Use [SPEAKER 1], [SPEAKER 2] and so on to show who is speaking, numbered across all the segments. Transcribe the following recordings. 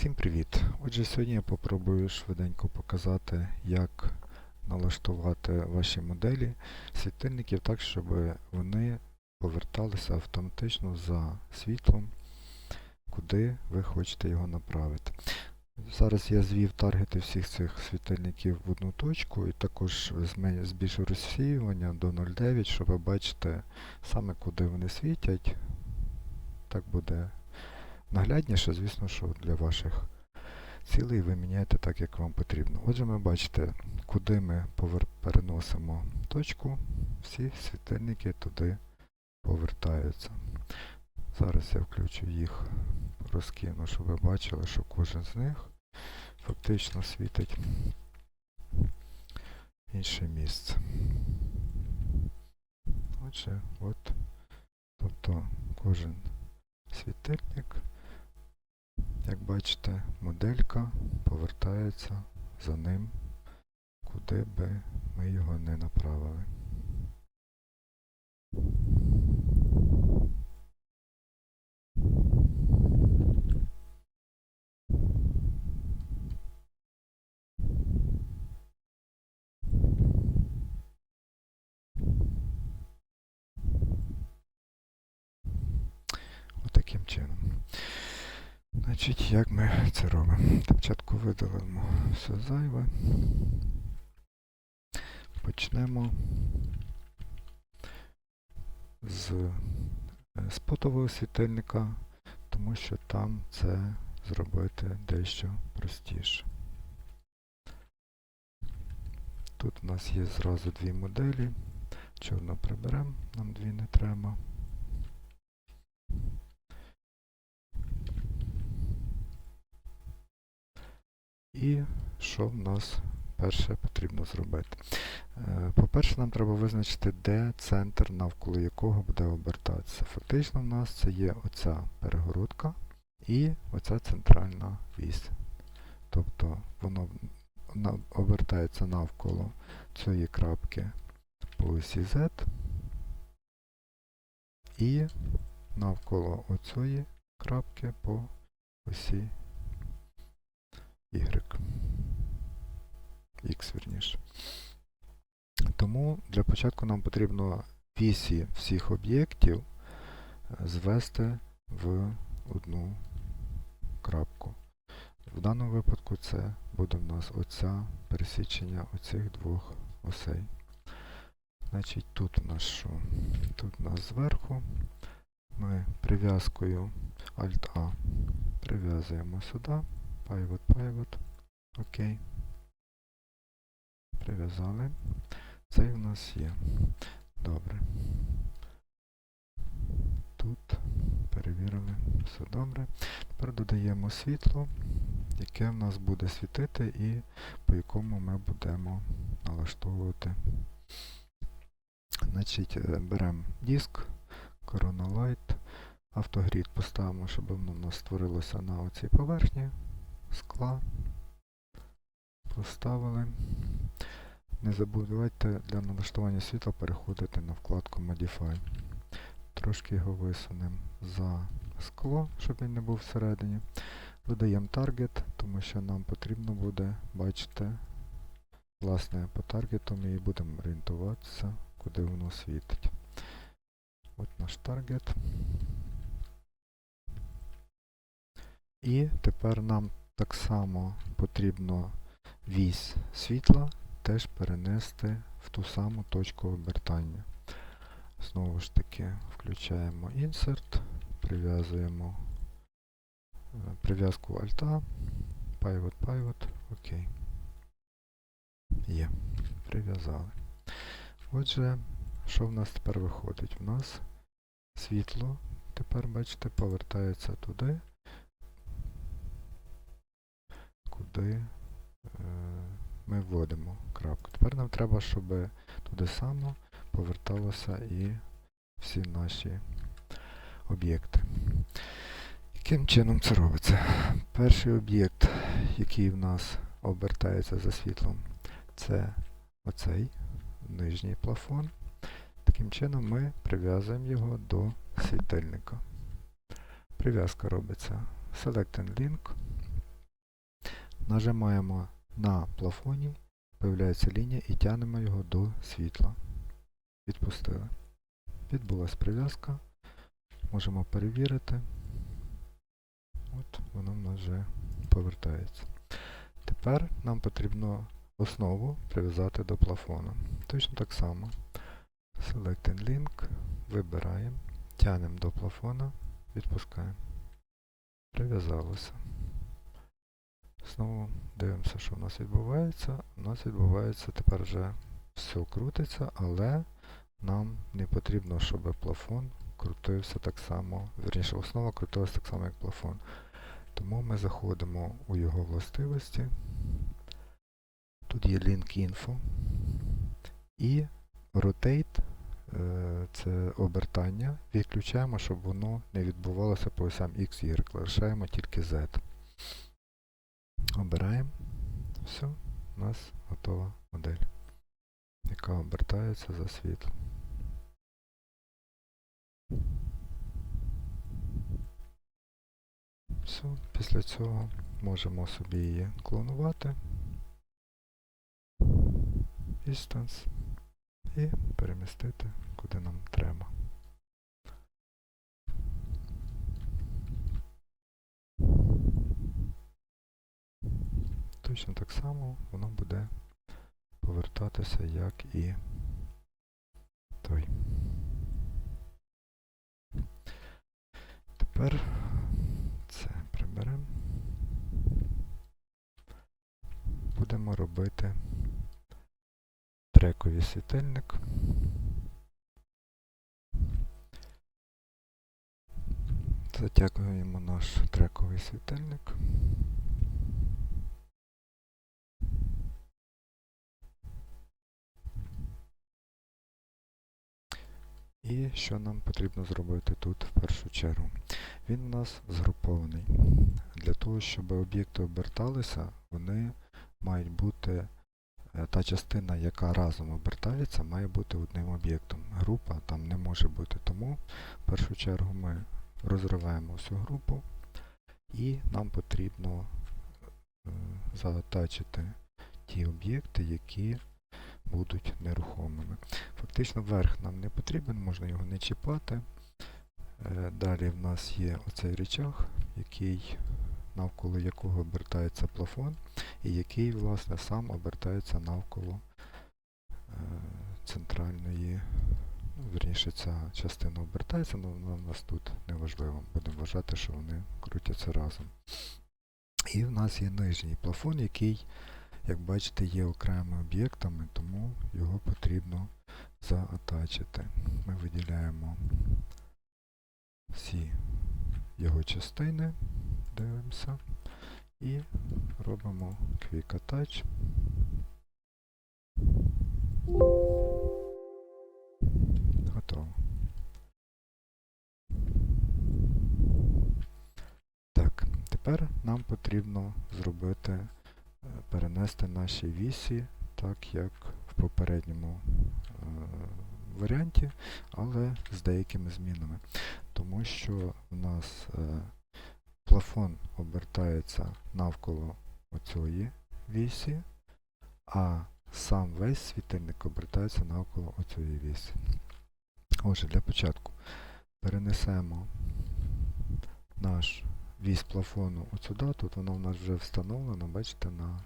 [SPEAKER 1] Всім привіт! Отже, сьогодні я попробую швиденько показати, як налаштувати ваші моделі світильників так, щоб вони поверталися автоматично за світлом, куди ви хочете його направити. Зараз я звів таргети всіх цих світильників в одну точку і також збільшив розсіювання до 0,9, щоб ви бачите саме куди вони світять. Так буде наглядніше, звісно, що для ваших цілей ви міняєте так, як вам потрібно. Отже, ми бачите, куди ми переносимо точку, всі світильники туди повертаються. Зараз я включу їх, розкину, щоб ви бачили, що кожен з них фактично світить інше місце. Отже, от, тобто кожен світильник як бачите, моделька повертається за ним, куди би ми його не направили. Отаким чином. Значить, як ми це робимо? Спочатку видалимо все зайве. Почнемо з е, спотового світильника, тому що там це зробити дещо простіше. Тут у нас є зразу дві моделі. Чорну приберемо, нам дві не треба. І що в нас перше потрібно зробити? Е, По-перше, нам треба визначити, де центр, навколо якого буде обертатися. Фактично в нас це є оця перегородка і оця центральна вісь. Тобто воно обертається навколо цієї крапки по осі Z і навколо оцієї крапки по осі Y. X, вірніше. Тому для початку нам потрібно вісі всіх об'єктів звести в одну крапку. В даному випадку це буде в нас оця пересічення оцих двох осей. Значить, тут у нас що? Тут у нас зверху ми прив'язкою Alt-A прив'язуємо сюди. Pivot, pivot. Окей. Прив'язали. Цей у нас є. Добре. Тут перевірили. Все добре. Тепер додаємо світло, яке в нас буде світити і по якому ми будемо налаштовувати. Значить, е, беремо диск, Corona Light, автогрід поставимо, щоб воно у нас створилося на оцій поверхні скла. Поставили. Не забувайте для налаштування світла переходити на вкладку Modify. Трошки його висунемо за скло, щоб він не був всередині. Додаємо Target, тому що нам потрібно буде бачити, власне, по таргету ми і будемо орієнтуватися, куди воно світить. От наш таргет. І тепер нам так само потрібно вісь світла теж перенести в ту саму точку обертання. Знову ж таки, включаємо Insert, прив'язуємо е, прив'язку Alt, Pivot, Pivot, окей. Є, прив'язали. Отже, що в нас тепер виходить? У нас світло, тепер, бачите, повертається туди, куди е, ми вводимо крапку. Тепер нам треба, щоб туди само поверталося і всі наші об'єкти. Яким чином це робиться? Перший об'єкт, який в нас обертається за світлом, це оцей нижній плафон. Таким чином ми прив'язуємо його до світильника. Прив'язка робиться Select and Link. Нажимаємо на плафоні, появляється лінія і тягнемо його до світла. Відпустили. Відбулася прив'язка. Можемо перевірити. От воно в нас вже повертається. Тепер нам потрібно основу прив'язати до плафону. Точно так само. Selecting Link, вибираємо, тягнемо до плафона, відпускаємо. Прив'язалося. Знову дивимося, що в нас відбувається. У нас відбувається тепер вже все крутиться, але нам не потрібно, щоб плафон крутився так само, верніше основа крутилася так само, як плафон. Тому ми заходимо у його властивості. Тут є Link Info і Rotate е, це обертання. Відключаємо, щоб воно не відбувалося по осям X, Y. Лишаємо тільки Z. Обираємо. Все, у нас готова модель, яка обертається за світло. Все, після цього можемо собі її клонувати. Distance і перемістити куди нам треба. Точно так само воно буде повертатися, як і той. Тепер це приберемо. Будемо робити трековий світильник. Затягуємо наш трековий світильник. І що нам потрібно зробити тут в першу чергу? Він у нас згрупований. Для того, щоб об'єкти оберталися, вони мають бути, е, та частина, яка разом обертається, має бути одним об'єктом. Група там не може бути. Тому в першу чергу ми розриваємо всю групу і нам потрібно е, заатачити ті об'єкти, які будуть нерухомими. Фактично верх нам не потрібен, можна його не чіпати. Е, Далі в нас є оцей речах, який, навколо якого обертається плафон, і який, власне, сам обертається навколо е, центральної, ну, верніше, ця частина обертається, але вона в нас тут неважливо. Будемо вважати, що вони крутяться разом. І в нас є нижній плафон, який як бачите, є окремими об'єктами, тому його потрібно заатачити. Ми виділяємо всі його частини, дивимося і робимо Quick Attach. Готово. Тепер нам потрібно зробити перенести наші вісі, так як в попередньому е, варіанті, але з деякими змінами. Тому що в нас е, плафон обертається навколо оцієї вісі, а сам весь світильник обертається навколо оцієї вісі. Отже, для початку перенесемо наш вісь плафону от сюди, тут воно в нас вже встановлено, бачите, на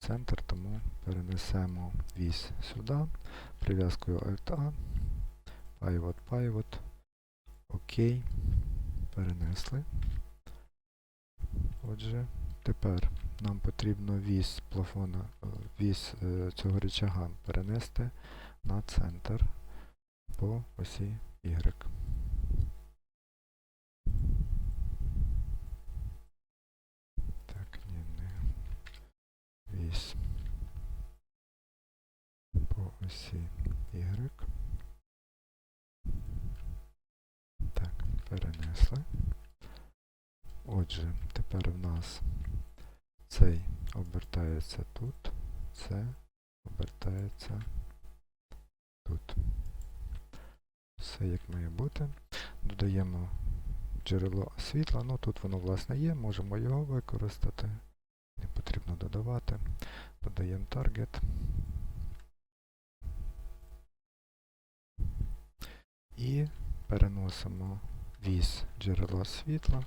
[SPEAKER 1] центр, тому перенесемо вісь сюди, прив'язкою Alt-A, Pivot, Pivot, ОК, перенесли. Отже, тепер нам потрібно вісь плафона, е, вісь е, цього рычага перенести на центр по осі Y. Так, ні, не вісь по осі Y. Так, перенесли. Отже, тепер в нас цей обертається тут, це обертається тут. Все як має бути. Додаємо джерело світла, ну тут воно власне є, можемо його використати. Не потрібно додавати. Додаємо таргет. І переносимо вісь джерела світла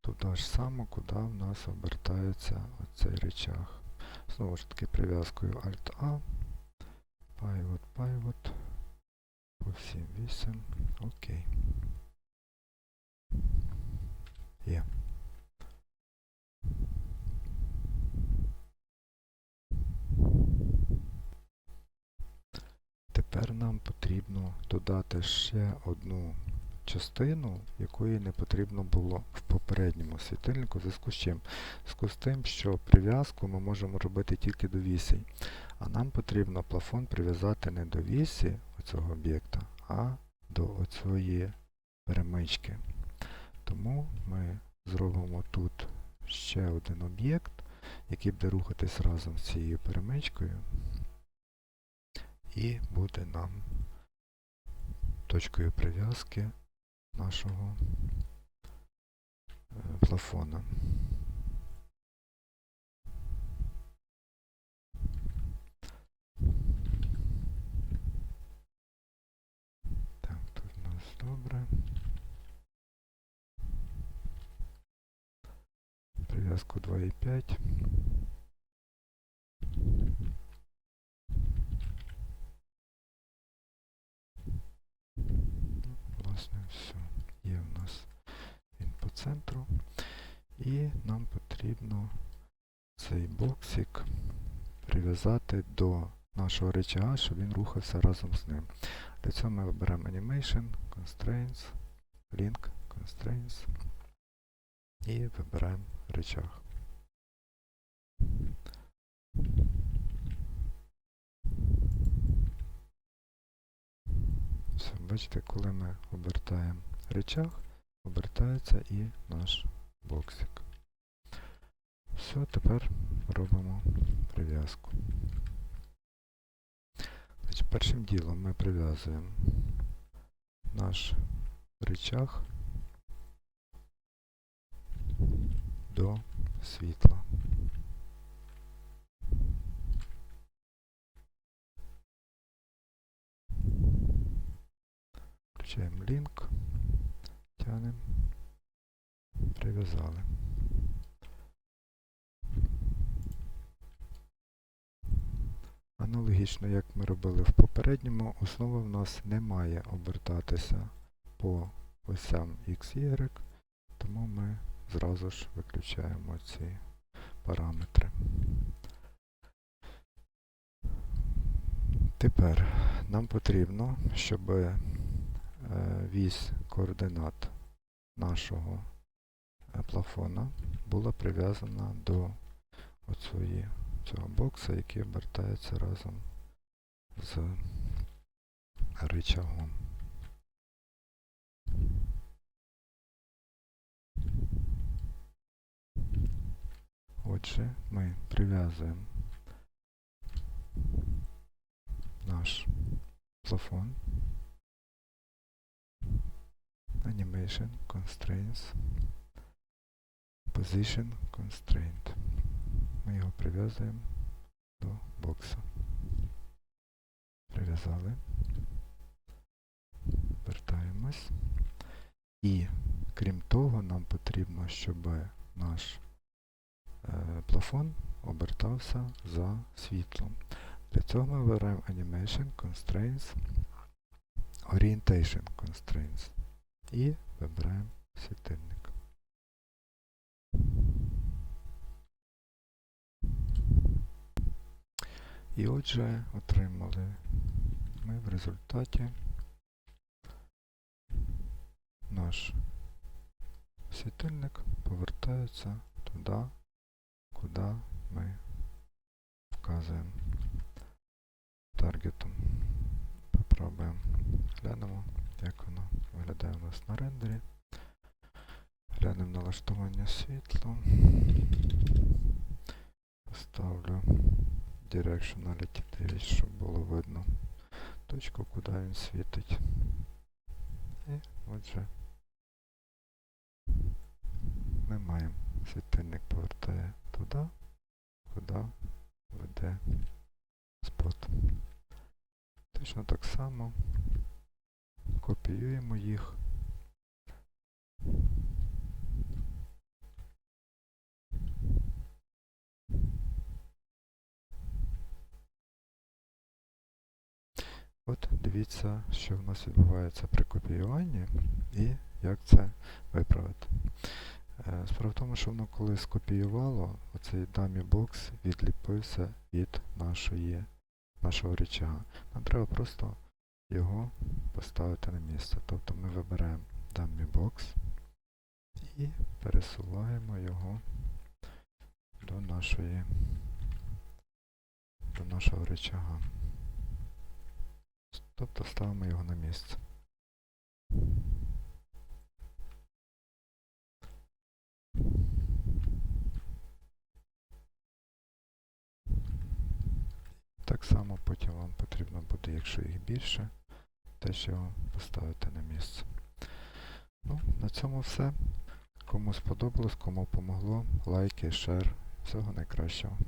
[SPEAKER 1] туди ж само, куди в нас обертається оцей речах. Знову ж таки прив'язкою Alt-A. Pivot, pivot. По всім вісім. Окей. Є. Тепер нам потрібно додати ще одну частину, якої не потрібно було в попередньому світильнику, в зв'язку з чим? Зв'язку з тим, що прив'язку ми можемо робити тільки до вісей. А нам потрібно плафон прив'язати не до вісі цього об'єкта, а до оцієї перемички. Тому ми зробимо тут ще один об'єкт, який буде рухатись разом з цією перемичкою. І буде нам точкою прив'язки нашого е, плафона. Так, тут у нас добре. Прив'язку 2,5. Ну, Власне, все. Є в нас він по центру. І нам потрібно цей боксик прив'язати до нашого речага, щоб він рухався разом з ним. Для цього ми виберемо Animation, Constraints, Link, Constraints і вибираємо речаг. Все, бачите, коли ми обертаємо речаг, обертається і наш боксик. Все, тепер робимо прив'язку. Першим ділом ми прив'язуємо наш рычаг до світла. Включаємо лінк, тянемо, прив'язали. Аналогічно, як ми робили в попередньому, основа в нас не має обертатися по осям X, Y, тому ми зразу ж виключаємо ці параметри. Тепер нам потрібно, щоб е, вісь координат нашого е, плафона була прив'язана до оцієї цього бокса, який обертається разом з рычагом. Отже, ми прив'язуємо наш плафон Animation Constraints Position Constraint. Ми його прив'язуємо до бокса. Прив'язали. Вертаємось. І крім того, нам потрібно, щоб наш е, плафон обертався за світлом. Для цього ми вибираємо Animation Constraints, Orientation Constraints і вибираємо світильник. І отже, отримали ми в результаті наш світильник повертається туди, куди ми вказуємо таргетом. Попробуємо. Глянемо, як воно виглядає у нас на рендері. Глянемо налаштування світла. Поставлю Directionality 9, щоб було видно точку, куди він світить. І отже ми маємо світильник повертає туди, куди веде спот. Точно так само копіюємо їх. От дивіться, що в нас відбувається при копіюванні і як це виправити. Е, Справа в тому, що воно коли скопіювало, оцей dummy box відліпився від нашої, нашого рычага. Нам треба просто його поставити на місце. Тобто ми вибираємо dummy box і пересуваємо його до нашої до нашого рычага. Тобто ставимо його на місце. Так само потім вам потрібно буде, якщо їх більше, теж його поставити на місце. Ну, на цьому все. Кому сподобалось, кому помогло, лайки, шер. Всього найкращого.